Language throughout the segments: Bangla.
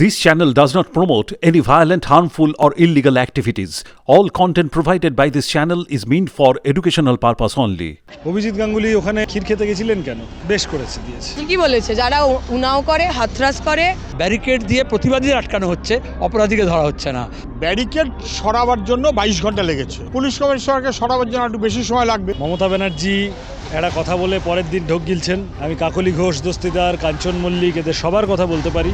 This channel does not promote any violent, harmful, or illegal activities. All content provided by this channel is meant for educational purpose only. Abhijit Ganguly ওখানে ক্ষীর খেতে গেছিলেন কেন? বেশ করেছে দিয়েছে। ঠিকই বলেছে যারা উনাও করে হাতরাস করে। ব্যারিকেড দিয়ে প্রতিবাদীদের আটকানো হচ্ছে অপরাধীকে ধরা হচ্ছে না। ব্যারিকেড সরাবার জন্য বাইশ ঘণ্টা লেগেছে। পুলিশ কমিশনারকে সরাবার জন্য একটু বেশি সময় লাগবে। মমতা ব্যানার্জি একটা কথা বলে পরের দিন ঢোক গিলছেন। আমি কাকলি ঘোষ দস্তিদার কাঞ্চন মল্লিক এদের সবার কথা বলতে পারি।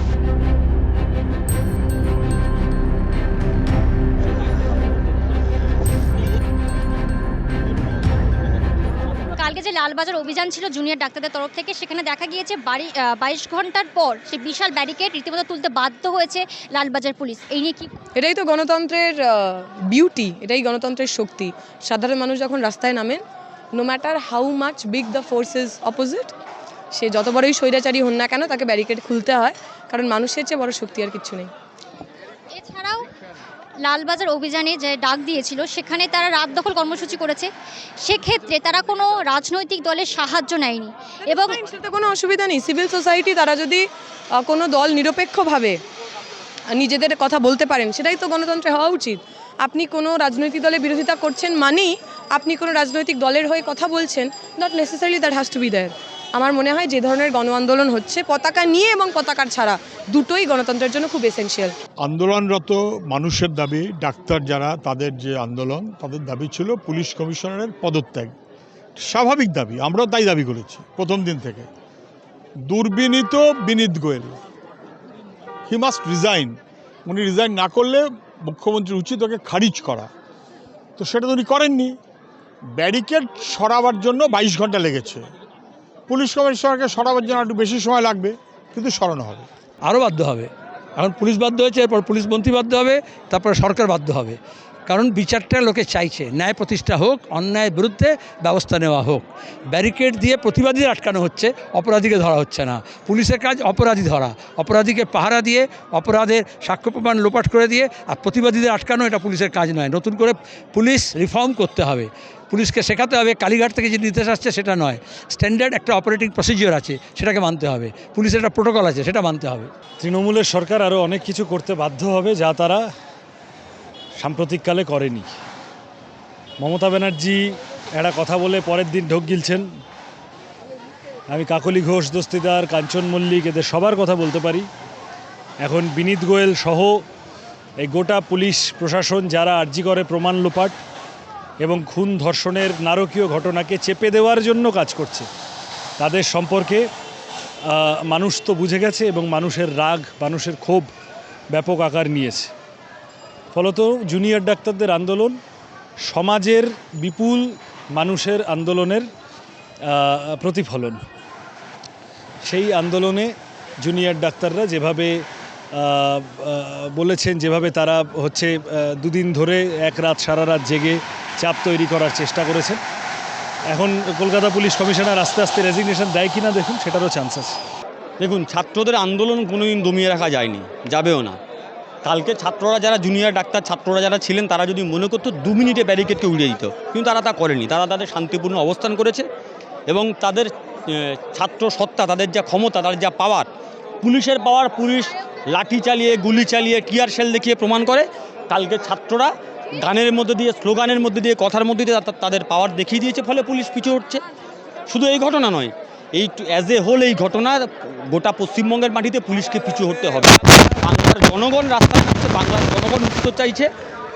লালবাজার অভিযান ছিল জুনিয়র ডাক্তারদের তরফ থেকে। সেখানে দেখা গিয়েছে বাড়ি বাইশ ঘণ্টার পর সে বিশাল ব্যারিকেড রীতিমতো তুলতে বাধ্য হয়েছে লালবাজার পুলিশ। এই নিয়ে কি এটাই তো গণতন্ত্রের বিউটি এটাই গণতন্ত্রের শক্তি। সাধারণ মানুষ যখন রাস্তায় নামেন no matter how much big the forces opposite সে যত বড়ই স্বৈরাচারী হন না কেন তাকে ব্যারিকেড খুলতে হয় কারণ মানুষের চেয়ে বড় শক্তি আর কিছু নেই। এছাড়াও লালবাজার অভিযানে যে ডাক দিয়েছিল, সেখানে তারা রাত দখল কর্মসূচি করেছে। সেক্ষেত্রে তারা কোনো রাজনৈতিক দলের সাহায্য নেয়নি এবং কোনো অসুবিধা নেই। সিভিল সোসাইটি তারা যদি কোনো দল নিরপেক্ষভাবে নিজেদের কথা বলতে পারেন, সেটাই তো গণতন্ত্রে হওয়া উচিত। আপনি কোনো রাজনৈতিক দলের বিরোধিতা করছেন মানেই আপনি কোনো রাজনৈতিক দলের হয়ে কথা বলছেন not necessary that has to be there আমার মনে হয় যে ধরনের গণ আন্দোলন হচ্ছে, পতাকা নিয়ে এবং পতাকার ছাড়া দুটোই গণতন্ত্রের জন্য খুব এসেনশিয়াল আন্দোলনরত মানুষের দাবি, ডাক্তার যারা, তাদের যে আন্দোলন, তাদের দাবি ছিল পুলিশ কমিশনারের পদত্যাগ। স্বাভাবিক দাবি, আমরাও তাই দাবি করেছি প্রথম দিন থেকে। দুর্বিনীত Vinit Goel. He must resign উনি রিজাইন না করলে মুখ্যমন্ত্রীর উচিত ওকে খারিজ করা। তো সেটা তো উনি করেননি। ব্যারিকেড সরাবার জন্য বাইশ ঘণ্টা লেগেছে। পুলিশ কমিশনারকে সরাবার জন্য একটু বেশি সময় লাগবে, কিন্তু সরানো হবে। আরও বাধ্য হবে। এখন পুলিশ বাধ্য হয়েছে, এরপর পুলিশ মন্ত্রী বাধ্য হবে, তারপরে সরকার বাধ্য হবে। কারণ বিচারটা লোকে চাইছে। ন্যায় প্রতিষ্ঠা হোক, অন্যায়ের বিরুদ্ধে ব্যবস্থা নেওয়া হোক। ব্যারিকেড দিয়ে প্রতিবাদীদের আটকানো হচ্ছে, অপরাধীকে ধরা হচ্ছে না। পুলিশের কাজ অপরাধী ধরা, অপরাধীকে পাহারা দিয়ে, অপরাধের সাক্ষ্য প্রমাণ লোপাট করে দিয়ে আর প্রতিবাদীদের আটকানো এটা পুলিশের কাজ নয়। নতুন করে পুলিশ রিফর্ম করতে হবে। পুলিশকে শেখাতে হবে, কালীঘাট থেকে যে নির্দেশ আসছে সেটা নয়। স্ট্যান্ডার্ড একটা অপারেটিং প্রসিজিওর আছে, সেটাকে মানতে হবে। পুলিশের একটা প্রোটোকল আছে, সেটা মানতে হবে। তৃণমূলের সরকার আরও অনেক কিছু করতে বাধ্য হবে, যা তারা সাম্প্রতিককালে করেনি। মমতা ব্যানার্জি একটা কথা বলে পরের দিন ঢোক গিলছেন। আমি কাকলি ঘোষ, দস্তিদার, কাঞ্চন মল্লিক, এদের সবার কথা বলতে পারি। এখন বিনীত গোয়েল সহ এই গোটা পুলিশ প্রশাসন যারা আর্জি করে প্রমাণ লোপাট এবং খুন ধর্ষণের নারকীয় ঘটনাকে চেপে দেওয়ার জন্য কাজ করছে, তাদের সম্পর্কে মানুষ তো বুঝে গেছে এবং মানুষের রাগ, মানুষের ক্ষোভ ব্যাপক আকার নিয়েছে। ফলত জুনিয়র ডাক্তারদের আন্দোলন, সমাজের বিপুল মানুষের আন্দোলনের প্রতিফলন। সেই আন্দোলনে জুনিয়র ডাক্তাররা যেভাবে বলেছেন, যেভাবে তারা হচ্ছে দুদিন ধরে এক রাত সারা রাত জেগে চাপ তৈরি করার চেষ্টা করেছেন। এখন কলকাতা পুলিশ কমিশনার আস্তে আস্তে রেজিগনেশন দেয় কিনা দেখুন, সেটারও চান্স আছে। দেখুন, ছাত্রদের আন্দোলন কোনোদিন দমিয়ে রাখা যায়নি, যাবেও না। কালকে ছাত্ররা যারা জুনিয়র ডাক্তার, ছাত্ররা যারা ছিলেন, তারা যদি মনে করতো দু মিনিটে ব্যারিকেডকে উড়িয়ে দিত। কিন্তু তারা তা করেনি। তারা তাদের শান্তিপূর্ণ অবস্থান করেছে এবং তাদের ছাত্র সত্তা, তাদের যা ক্ষমতা, তাদের যা পাওয়ার পুলিশের পাওয়ার পুলিশ লাঠি চালিয়ে, গুলি চালিয়ে টিয়ার সেল দেখিয়ে প্রমাণ করে, কালকে ছাত্ররা গানের মধ্যে দিয়ে, স্লোগানের মধ্যে দিয়ে, কথার মধ্যে দিয়ে তাদের পাওয়ার দেখিয়ে দিয়েছে, ফলে পুলিশ পিছু উঠছে শুধু এই ঘটনা নয় এই অ্যাজ এ হোল এই ঘটনা গোটা পশ্চিমবঙ্গের মাটিতে পুলিশকে পিছু হতে হবে। বাংলার জনগণ রাস্তায় নামছে বাংলার জনগণ উত্তর চাইছে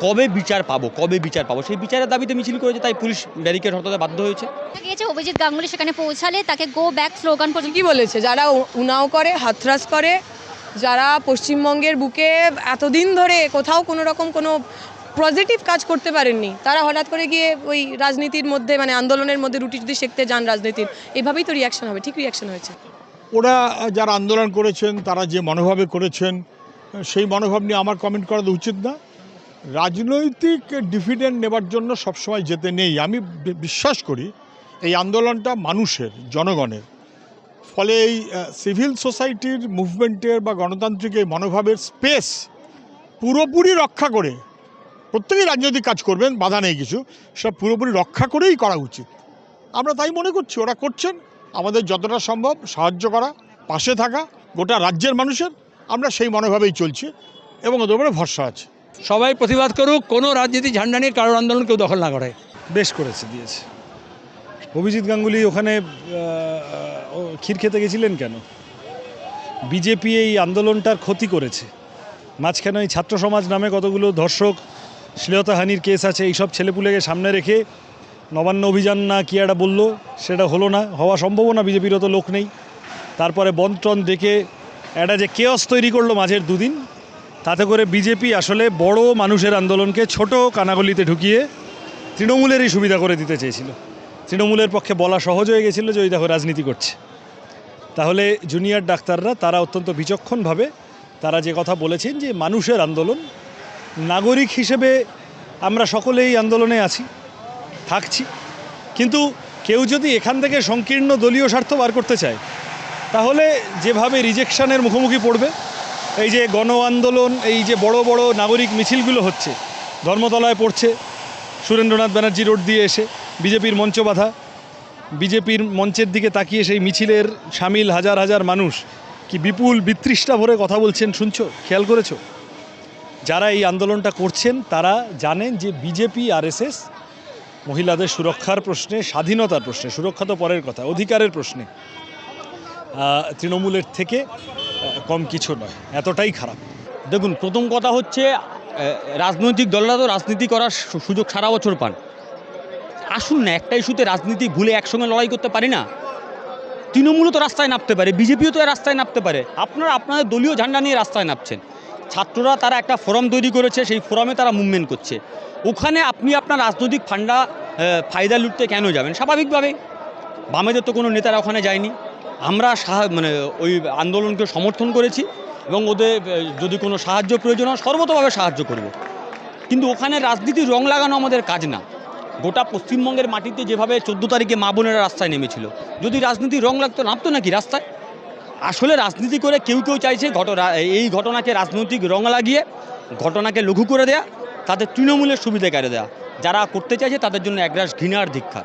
কবে বিচার পাবো কবে বিচার পাবো। সেই বিচারের দাবিতে মিছিল করেছে তাই পুলিশ ব্যারিকেড হটাতে বাধ্য হয়েছে। গিয়েছে অভিজিৎ গাঙ্গুলি সেখানে পৌঁছালে তাকে গো ব্যাক স্লোগান পর্যন্ত ঠিকই বলেছে? যারা উনাও করে হাতরাস করে যারা পশ্চিমবঙ্গের বুকে এতদিন ধরে কোথাও কোনো রকম কোনো পজিটিভ কাজ করতে পারেননি। তারা হঠাৎ করে গিয়ে ওই রাজনীতির মধ্যে মানে আন্দোলনের মধ্যে রুটি যদি শিখতে যান রাজনীতির, এভাবেই তো রিয়াকশন হবে, ঠিক রিয়াকশন হয়েছে। ওরা যারা আন্দোলন করেছেন, তারা যে মনোভাবে করেছেন, সেই মনোভাব নিয়ে আমার কমেন্ট করা উচিত না। রাজনৈতিক ডিফিডেন্ট নেবার জন্য সবসময় যেতে নেই। আমি বিশ্বাস করি, এই আন্দোলনটা মানুষের, জনগণের। ফলে এই সিভিল সোসাইটির মুভমেন্টের বা গণতান্ত্রিক এই মনোভাবের স্পেস পুরোপুরি রক্ষা করে প্রত্যেকেই রাজনৈতিক কাজ করবেন বাধা নেই কিছু সব পুরোপুরি রক্ষা করেই করা উচিত। আমরা তাই মনে করছি ওরা করছেন আমাদের যতটা সম্ভব সাহায্য করা পাশে থাকা গোটা রাজ্যের মানুষের আমরা সেই মনোভাবেই চলছি এবং ওদের উপরে ভরসা আছে। সবাই প্রতিবাদ করুক কোনো রাজনীতি ঝান্ডা নিয়ে কারোর আন্দোলন কেউ দখল না করে। বেশ করেছে দিয়েছে। অভিজিৎ গাঙ্গুলি ওখানে ক্ষীর খেতে গেছিলেন কেন? বিজেপি এই আন্দোলনটার ক্ষতি করেছে। মাঝখানে ওই ছাত্র সমাজ নামে কতগুলো ধর্ষক শ্লীলতাহানির কেস আছে, এইসব ছেলেপুলেকে সামনে রেখে নবান্ন অভিযান না কি একটা বলল, সেটা হলো না, হওয়া সম্ভবও না বিজেপিরও তো লোক নেই। তারপরে বন্টন দেখে একটা যে কেয়স তৈরি করল মাঝের দুদিন, তাতে করে বিজেপি আসলে বড় মানুষের আন্দোলনকে ছোট কানাগলিতে ঢুকিয়ে তৃণমূলেরই সুবিধা করে দিতে চেয়েছিল। তৃণমূলের পক্ষে বলা সহজ হয়ে গেছিল যে ওই দেখো রাজনীতি করছে। তাহলে জুনিয়র ডাক্তাররা, তারা অত্যন্ত বিচক্ষণভাবে, তারা যে কথা বলেছেন যে মানুষের আন্দোলন নাগরিক হিসেবে আমরা সকলেই আন্দোলনে আছি, থাকছি। কিন্তু কেউ যদি এখান থেকে সংকীর্ণ দলীয় স্বার্থ বার করতে চায়, তাহলে যেভাবে রিজেকশনের মুখোমুখি পড়বে, এই যে গণ আন্দোলন এই যে বড় বড় নাগরিক মিছিলগুলো হচ্ছে, ধর্মতলায় পড়ছে, সুরেন্দ্রনাথ ব্যানার্জি রোড দিয়ে এসে বিজেপির মঞ্চ বাধা, বিজেপির মঞ্চের দিকে তাকিয়ে সেই মিছিলের সামিল হাজার হাজার মানুষ কি বিপুল বিতৃষ্টা ভরে কথা বলছেন, শুনছো? খেয়াল করেছ? যারা এই আন্দোলনটা করছেন, তারা জানেন যে বিজেপি, আরএসএস মহিলাদের সুরক্ষার প্রশ্নে, স্বাধীনতার প্রশ্নে, সুরক্ষা তো পরের কথা, অধিকারের প্রশ্নে তৃণমূলের থেকে কম কিছু নয়, এতটাই খারাপ। দেখুন, প্রথম কথা হচ্ছে রাজনৈতিক দলরা তো রাজনীতি করার সুযোগ সারা বছর পান। আসুন না একটা ইস্যুতে রাজনীতি ভুলে একসঙ্গে লড়াই করতে পারি না। তৃণমূলও তো রাস্তায় নামতে পারে, বিজেপিও তো রাস্তায় নামতে পারে। আপনারা, আপনাদের দলীয় ঝান্ডা নিয়ে রাস্তায় নামছেন। ছাত্ররা তারা একটা ফোরাম তৈরি করেছে, সেই ফোরামে তারা মুভমেন্ট করছে। ওখানে আপনি আপনার রাজনৈতিক ফান্ডা ফায়দা লুটতে কেন যাবেন? স্বাভাবিকভাবে বামেদের তো কোনো নেতারা ওখানে যায়নি। আমরা মানে ওই আন্দোলনকে সমর্থন করেছি এবং ওদের যদি কোনো সাহায্য প্রয়োজন হয়, সর্বতভাবে সাহায্য করব। কিন্তু ওখানে রাজনীতির রং লাগানো আমাদের কাজ না। গোটা পশ্চিমবঙ্গের মাটিতে যেভাবে চোদ্দ তারিখে মা বোনেরা রাস্তায় নেমেছিল, যদি রাজনীতির রং লাগতো, নামতো নাকি রাস্তায়? আসলে রাজনীতি করে কেউ কেউ চাইছে ঘটনা, এই ঘটনাকে রাজনৈতিক রং লাগিয়ে, ঘটনাকে লঘু করে দেয়া, তাদের তৃণমূলের সুবিধে কেড়ে দেয়া। যারা করতে চাইছে তাদের জন্য একরাশ ঘৃণার ধিক্ষা